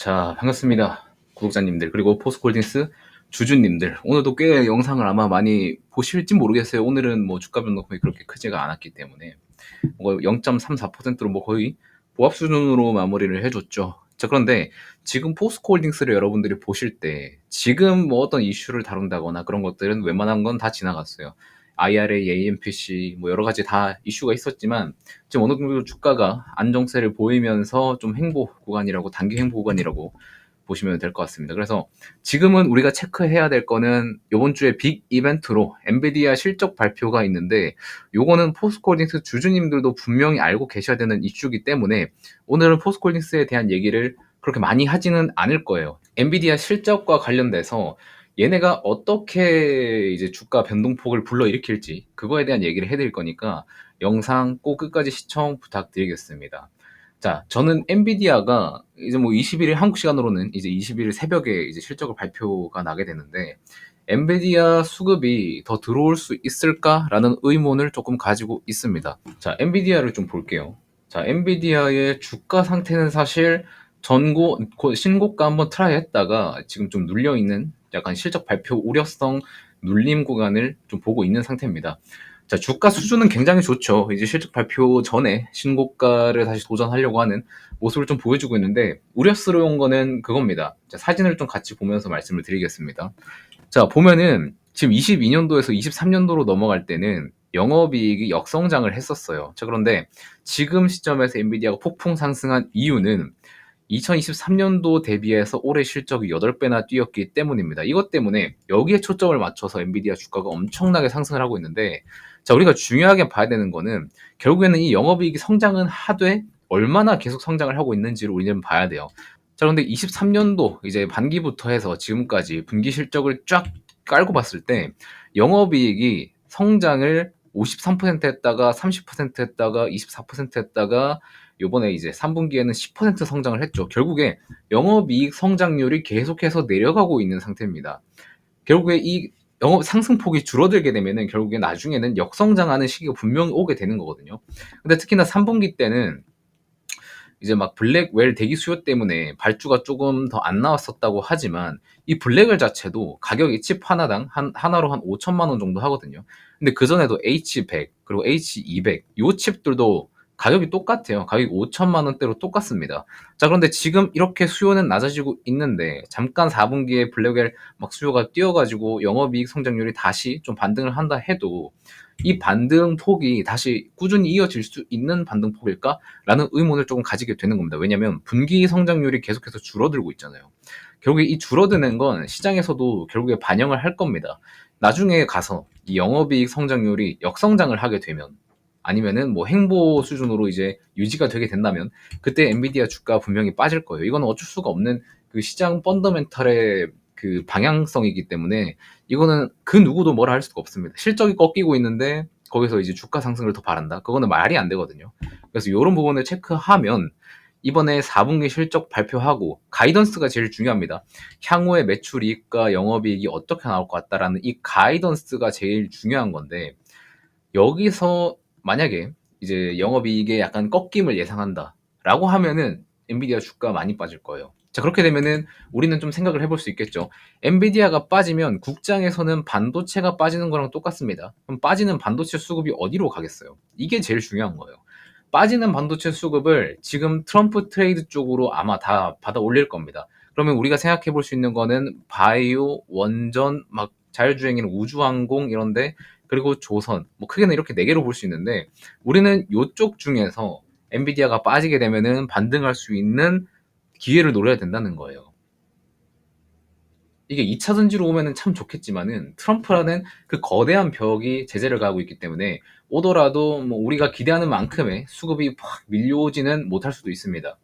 자, 반갑습니다. 구독자님들, 그리고 포스콜딩스 주주님들. 오늘도 꽤 영상을 아마 많이 보실지 모르겠어요. 오늘은 뭐 주가 변동폭이 그렇게 크지가 않았기 때문에. 뭐 0.34%로 뭐 거의 보합 수준으로 마무리를 해줬죠. 자, 그런데 지금 포스코홀딩스를 여러분들이 보실 때 지금 뭐 어떤 이슈를 다룬다거나 그런 것들은 웬만한 건 다 지나갔어요. IRA, AMPC 뭐 여러 가지 다 이슈가 있었지만 지금 어느 정도 주가가 안정세를 보이면서 좀 행보 구간이라고 단기 행보 구간이라고 보시면 될 것 같습니다. 그래서 지금은 우리가 체크해야 될 거는 이번 주에 빅 이벤트로 엔비디아 실적 발표가 있는데 요거는 포스코홀딩스 주주님들도 분명히 알고 계셔야 되는 이슈이기 때문에 오늘은 포스코홀딩스에 대한 얘기를 그렇게 많이 하지는 않을 거예요. 엔비디아 실적과 관련돼서 얘네가 어떻게 이제 주가 변동폭을 불러일으킬지 그거에 대한 얘기를 해드릴 거니까 영상 꼭 끝까지 시청 부탁드리겠습니다. 자, 저는 엔비디아가 이제 뭐 21일 한국 시간으로는 이제 21일 새벽에 이제 실적을 발표가 나게 되는데 엔비디아 수급이 더 들어올 수 있을까라는 의문을 조금 가지고 있습니다. 자, 엔비디아를 좀 볼게요. 자, 엔비디아의 주가 상태는 사실 전고 신고가 한번 트라이 했다가 지금 좀 눌려 있는 약간 실적 발표 우려성 눌림 구간을 좀 보고 있는 상태입니다. 자, 주가 수준은 굉장히 좋죠. 이제 실적 발표 전에 신고가를 다시 도전하려고 하는 모습을 좀 보여주고 있는데 우려스러운 거는 그겁니다. 자, 사진을 좀 같이 보면서 말씀을 드리겠습니다. 자, 보면은 지금 22년도에서 23년도로 넘어갈 때는 영업이익이 역성장을 했었어요. 자, 그런데 지금 시점에서 엔비디아가 폭풍 상승한 이유는 2023년도 대비해서 올해 실적이 8배나 뛰었기 때문입니다. 이것 때문에 여기에 초점을 맞춰서 엔비디아 주가가 엄청나게 상승을 하고 있는데 자, 우리가 중요하게 봐야 되는 거는 결국에는 이 영업이익이 성장은 하되 얼마나 계속 성장을 하고 있는지를 우리는 봐야 돼요. 자, 그런데 23년도 이제 반기부터 해서 지금까지 분기 실적을 쫙 깔고 봤을 때 영업이익이 성장을 53% 했다가 30% 했다가 24% 했다가 요번에 이제 3분기에는 10% 성장을 했죠. 결국에 영업이익 성장률이 계속해서 내려가고 있는 상태입니다. 결국에 이 영업 상승폭이 줄어들게 되면은 결국에 나중에는 역성장하는 시기가 분명히 오게 되는 거거든요. 근데 특히나 3분기 때는 이제 막 블랙웰 대기 수요 때문에 발주가 조금 더 안 나왔었다고 하지만 이 블랙웰 자체도 가격이 칩 하나당 한 하나로 한 5천만 원 정도 하거든요. 근데 그 전에도 H100 그리고 H200 요 칩들도 가격이 똑같아요. 가격이 5천만 원대로 똑같습니다. 자, 그런데 지금 이렇게 수요는 낮아지고 있는데 잠깐 4분기에 블랙웰 막 수요가 뛰어가지고 영업이익 성장률이 다시 좀 반등을 한다 해도 이 반등 폭이 다시 꾸준히 이어질 수 있는 반등 폭일까? 라는 의문을 조금 가지게 되는 겁니다. 왜냐하면 분기 성장률이 계속해서 줄어들고 있잖아요. 결국에 이 줄어드는 건 시장에서도 결국에 반영을 할 겁니다. 나중에 가서 이 영업이익 성장률이 역성장을 하게 되면 아니면은 뭐 행보 수준으로 이제 유지가 되게 된다면 그때 엔비디아 주가 분명히 빠질 거예요. 이건 어쩔 수가 없는 그 시장 펀더멘탈의 그 방향성이기 때문에 이거는 그 누구도 뭐라 할 수가 없습니다. 실적이 꺾이고 있는데 거기서 이제 주가 상승을 더 바란다. 그거는 말이 안 되거든요. 그래서 이런 부분을 체크하면 이번에 4분기 실적 발표하고 가이던스가 제일 중요합니다. 향후에 매출이익과 영업이익이 어떻게 나올 것 같다라는 이 가이던스가 제일 중요한 건데 여기서 만약에 이제 영업이익에 약간 꺾임을 예상한다라고 하면은 엔비디아 주가 많이 빠질 거예요. 자, 그렇게 되면은 우리는 좀 생각을 해볼 수 있겠죠. 엔비디아가 빠지면 국장에서는 반도체가 빠지는 거랑 똑같습니다. 그럼 빠지는 반도체 수급이 어디로 가겠어요? 이게 제일 중요한 거예요. 빠지는 반도체 수급을 지금 트럼프 트레이드 쪽으로 아마 다 받아 올릴 겁니다. 그러면 우리가 생각해 볼 수 있는 거는 바이오, 원전, 막 자율주행이나 우주항공 이런데 그리고 조선 뭐 크게는 이렇게 네 개로 볼 수 있는데 우리는 이쪽 중에서 엔비디아가 빠지게 되면은 반등할 수 있는 기회를 노려야 된다는 거예요. 이게 2차 전지로 오면은 참 좋겠지만은 트럼프라는 그 거대한 벽이 제재를 가고 있기 때문에 오더라도 뭐 우리가 기대하는 만큼의 수급이 확 밀려오지는 못할 수도 있습니다.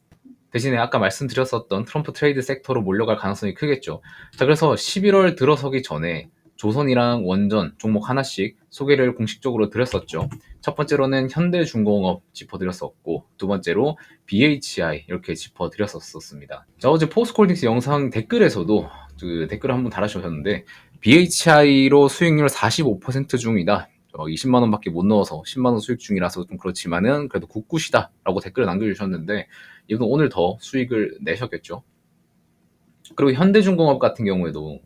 대신에 아까 말씀드렸었던 트럼프 트레이드 섹터로 몰려갈 가능성이 크겠죠. 자, 그래서 11월 들어서기 전에 조선이랑 원전 종목 하나씩 소개를 공식적으로 드렸었죠. 첫 번째로는 현대중공업 짚어드렸었고 두 번째로 BHI 이렇게 짚어드렸었습니다. 자 어제 포스콜딩스 영상 댓글에서도 그 댓글을 한번 달아주셨는데 BHI로 수익률 45% 중이다. 20만 원밖에 못 넣어서 10만 원 수익 중이라서 좀 그렇지만은 그래도 굿굿이다라고 댓글을 남겨주셨는데 이건 오늘 더 수익을 내셨겠죠. 그리고 현대중공업 같은 경우에도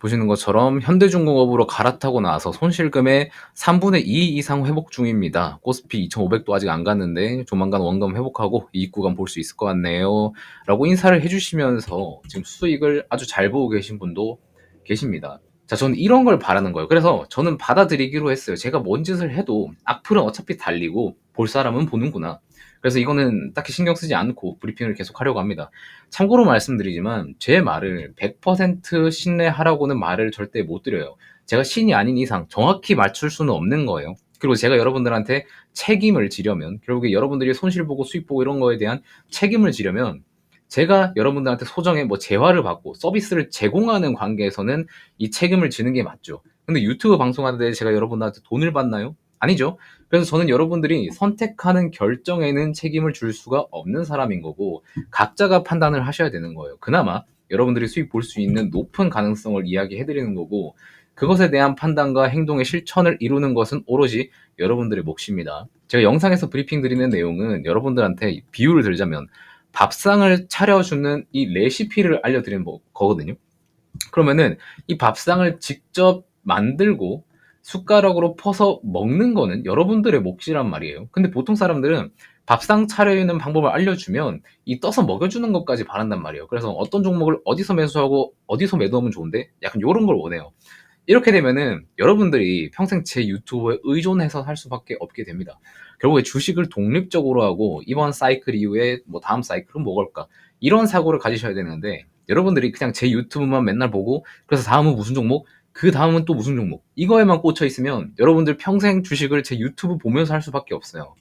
보시는 것처럼 현대중공업으로 갈아타고 나서 손실금의 3분의 2 이상 회복 중입니다. 코스피 2,500도 아직 안 갔는데 조만간 원금 회복하고 이익 구간 볼 수 있을 것 같네요. 라고 인사를 해주시면서 지금 수익을 아주 잘 보고 계신 분도 계십니다. 자, 저는 이런 걸 바라는 거예요. 그래서 저는 받아들이기로 했어요. 제가 뭔 짓을 해도 악플은 어차피 달리고 볼 사람은 보는구나. 그래서 이거는 딱히 신경 쓰지 않고 브리핑을 계속 하려고 합니다. 참고로 말씀드리지만 제 말을 100% 신뢰하라고는 말을 절대 못 드려요. 제가 신이 아닌 이상 정확히 맞출 수는 없는 거예요. 그리고 제가 여러분들한테 책임을 지려면 결국에 여러분들이 손실 보고 수익 보고 이런 거에 대한 책임을 지려면 제가 여러분들한테 소정의 뭐 재화를 받고 서비스를 제공하는 관계에서는 이 책임을 지는 게 맞죠. 근데 유튜브 방송하는데 제가 여러분들한테 돈을 받나요? 아니죠. 그래서 저는 여러분들이 선택하는 결정에는 책임을 줄 수가 없는 사람인 거고 각자가 판단을 하셔야 되는 거예요. 그나마 여러분들이 수익 볼 수 있는 높은 가능성을 이야기해 드리는 거고 그것에 대한 판단과 행동의 실천을 이루는 것은 오로지 여러분들의 몫입니다. 제가 영상에서 브리핑 드리는 내용은 여러분들한테 비유를 들자면 밥상을 차려주는 이 레시피를 알려드리는 거거든요. 그러면은 이 밥상을 직접 만들고 숟가락으로 퍼서 먹는 거는 여러분들의 몫이란 말이에요. 근데 보통 사람들은 밥상 차려있는 방법을 알려주면 이 떠서 먹여주는 것까지 바란단 말이에요. 그래서 어떤 종목을 어디서 매수하고 어디서 매도하면 좋은데 약간 이런 걸 원해요. 이렇게 되면은 여러분들이 평생 제 유튜브에 의존해서 할 수밖에 없게 됩니다. 결국에 주식을 독립적으로 하고 이번 사이클 이후에 뭐 다음 사이클은 뭐걸까 이런 사고를 가지셔야 되는데 여러분들이 그냥 제 유튜브만 맨날 보고 그래서 다음은 무슨 종목 그 다음은 또 무슨 종목 이거에만 꽂혀 있으면 여러분들 평생 주식을 제 유튜브 보면서 할 수밖에 없어요.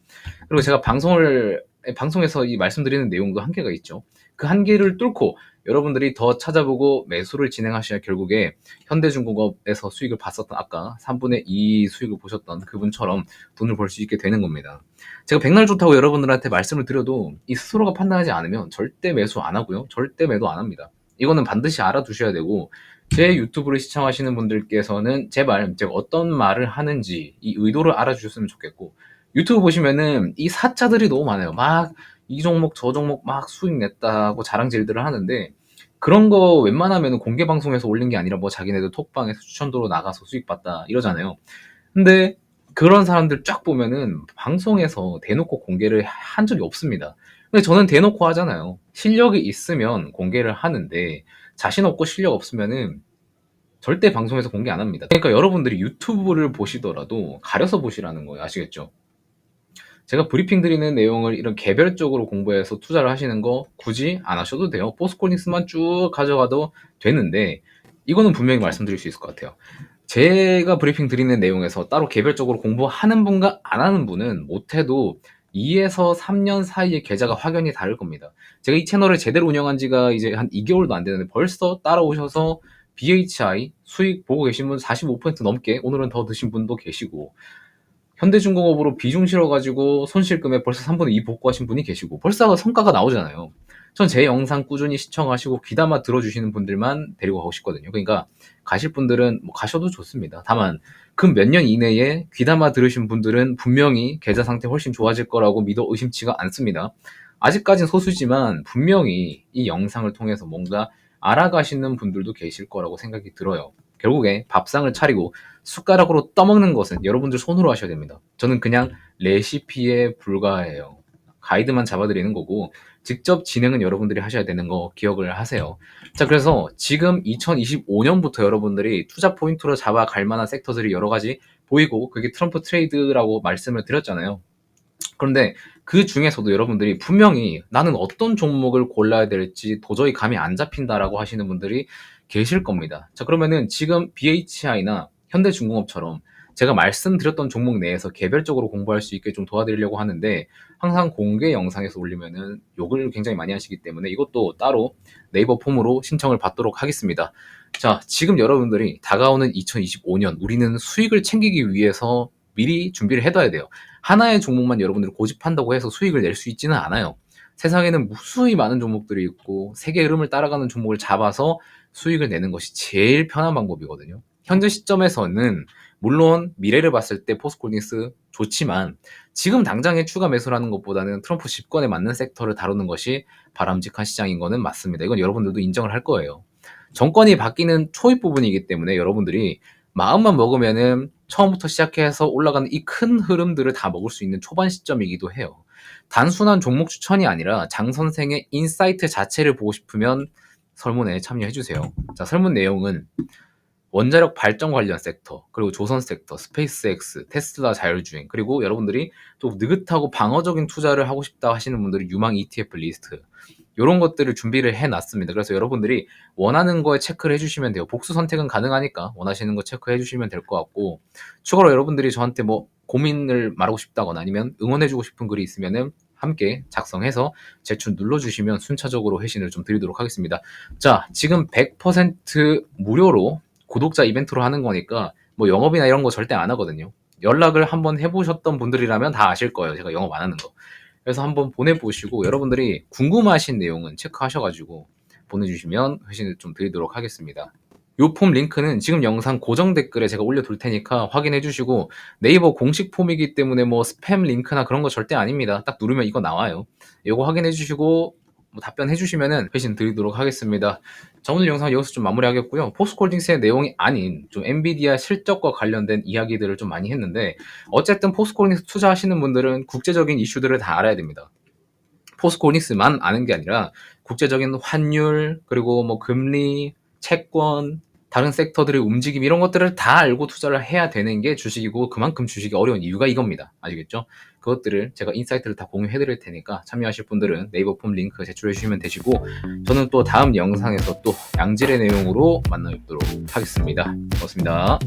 그리고 제가 방송을 방송에서 이 말씀드리는 내용도 한계가 있죠. 그 한계를 뚫고 여러분들이 더 찾아보고 매수를 진행하셔야 결국에 현대중공업에서 수익을 봤었던 아까 3분의 2 수익을 보셨던 그분처럼 돈을 벌 수 있게 되는 겁니다. 제가 백날 좋다고 여러분들한테 말씀을 드려도 이 스스로가 판단하지 않으면 절대 매수 안 하고요. 절대 매도 안 합니다. 이거는 반드시 알아두셔야 되고 제 유튜브를 시청하시는 분들께서는 제발 제가 어떤 말을 하는지 이 의도를 알아주셨으면 좋겠고 유튜브 보시면은 이 사자들이 너무 많아요. 막 이 종목 저 종목 막 수익 냈다고 자랑질들을 하는데 그런 거 웬만하면 공개 방송에서 올린 게 아니라 뭐 자기네들 톡방에서 추천도로 나가서 수익 봤다 이러잖아요. 근데 그런 사람들 쫙 보면은 방송에서 대놓고 공개를 한 적이 없습니다. 근데 저는 대놓고 하잖아요. 실력이 있으면 공개를 하는데 자신 없고 실력 없으면은 절대 방송에서 공개 안 합니다. 그러니까 여러분들이 유튜브를 보시더라도 가려서 보시라는 거예요. 아시겠죠? 제가 브리핑 드리는 내용을 이런 개별적으로 공부해서 투자를 하시는 거 굳이 안 하셔도 돼요. 포스코닉스만 쭉 가져가도 되는데 이거는 분명히 말씀드릴 수 있을 것 같아요. 제가 브리핑 드리는 내용에서 따로 개별적으로 공부하는 분과 안 하는 분은 못해도 2에서 3년 사이에 계좌가 확연히 다를 겁니다. 제가 이 채널을 제대로 운영한 지가 이제 한 2개월도 안 되는데 벌써 따라오셔서 BHI 수익 보고 계신 분 45% 넘게 오늘은 더 드신 분도 계시고 현대중공업으로 비중 실어가지고 손실금에 벌써 3분의 2 복구하신 분이 계시고 벌써 성과가 나오잖아요. 전 제 영상 꾸준히 시청하시고 귀담아 들어주시는 분들만 데리고 가고 싶거든요. 그러니까 가실 분들은 뭐 가셔도 좋습니다. 다만 그 몇 년 이내에 귀담아 들으신 분들은 분명히 계좌 상태 훨씬 좋아질 거라고 믿어 의심치가 않습니다. 아직까진 소수지만 분명히 이 영상을 통해서 뭔가 알아가시는 분들도 계실 거라고 생각이 들어요. 결국에 밥상을 차리고 숟가락으로 떠먹는 것은 여러분들 손으로 하셔야 됩니다. 저는 그냥 레시피에 불과해요. 가이드만 잡아드리는 거고 직접 진행은 여러분들이 하셔야 되는 거 기억을 하세요. 자, 그래서 지금 2025년부터 여러분들이 투자 포인트로 잡아갈 만한 섹터들이 여러 가지 보이고 그게 트럼프 트레이드라고 말씀을 드렸잖아요. 그런데 그 중에서도 여러분들이 분명히 나는 어떤 종목을 골라야 될지 도저히 감이 안 잡힌다라고 하시는 분들이 계실 겁니다. 자, 그러면은 지금 BHI나 현대중공업처럼 제가 말씀드렸던 종목 내에서 개별적으로 공부할 수 있게 좀 도와드리려고 하는데 항상 공개 영상에서 올리면은 욕을 굉장히 많이 하시기 때문에 이것도 따로 네이버 폼으로 신청을 받도록 하겠습니다. 자, 지금 여러분들이 다가오는 2025년 우리는 수익을 챙기기 위해서 미리 준비를 해둬야 돼요. 하나의 종목만 여러분들이 고집한다고 해서 수익을 낼 수 있지는 않아요. 세상에는 무수히 많은 종목들이 있고 세계 흐름을 따라가는 종목을 잡아서 수익을 내는 것이 제일 편한 방법이거든요. 현재 시점에서는 물론 미래를 봤을 때 포스코닉스 좋지만 지금 당장의 추가 매수라는 것보다는 트럼프 집권에 맞는 섹터를 다루는 것이 바람직한 시장인 거는 맞습니다. 이건 여러분들도 인정을 할 거예요. 정권이 바뀌는 초입 부분이기 때문에 여러분들이 마음만 먹으면은 처음부터 시작해서 올라가는 이 큰 흐름들을 다 먹을 수 있는 초반 시점이기도 해요. 단순한 종목 추천이 아니라 장 선생의 인사이트 자체를 보고 싶으면 설문에 참여해 주세요. 자, 설문 내용은 원자력 발전 관련 섹터, 그리고 조선 섹터, 스페이스X, 테슬라 자율주행, 그리고 여러분들이 또 느긋하고 방어적인 투자를 하고 싶다 하시는 분들이 유망 ETF 리스트, 이런 것들을 준비를 해 놨습니다. 그래서 여러분들이 원하는 거에 체크를 해주시면 돼요. 복수 선택은 가능하니까 원하시는 거 체크해 주시면 될 것 같고, 추가로 여러분들이 저한테 뭐 고민을 말하고 싶다거나 아니면 응원해주고 싶은 글이 있으면은 함께 작성해서 제출 눌러주시면 순차적으로 회신을 좀 드리도록 하겠습니다. 자, 지금 100% 무료로 구독자 이벤트로 하는 거니까 뭐 영업이나 이런 거 절대 안 하거든요. 연락을 한번 해보셨던 분들이라면 다 아실 거예요. 제가 영업 안 하는 거. 그래서 한번 보내보시고 여러분들이 궁금하신 내용은 체크하셔가지고 보내주시면 회신을 좀 드리도록 하겠습니다. 요 폼 링크는 지금 영상 고정 댓글에 제가 올려둘 테니까 확인해 주시고 네이버 공식 폼이기 때문에 뭐 스팸 링크나 그런 거 절대 아닙니다. 딱 누르면 이거 나와요. 이거 확인해 주시고 뭐 답변해 주시면은 회신 드리도록 하겠습니다. 자, 오늘 영상 여기서 좀 마무리하겠고요. 포스코홀딩스의 내용이 아닌 좀 엔비디아 실적과 관련된 이야기들을 좀 많이 했는데 어쨌든 포스코홀딩스 투자하시는 분들은 국제적인 이슈들을 다 알아야 됩니다. 포스코홀딩스만 아는 게 아니라 국제적인 환율 그리고 뭐 금리, 채권, 다른 섹터들의 움직임 이런 것들을 다 알고 투자를 해야 되는 게 주식이고 그만큼 주식이 어려운 이유가 이겁니다. 아시겠죠? 그것들을 제가 인사이트를 다 공유해 드릴 테니까 참여하실 분들은 네이버 폼 링크 제출해 주시면 되시고 저는 또 다음 영상에서 또 양질의 내용으로 만나 뵙도록 하겠습니다. 고맙습니다.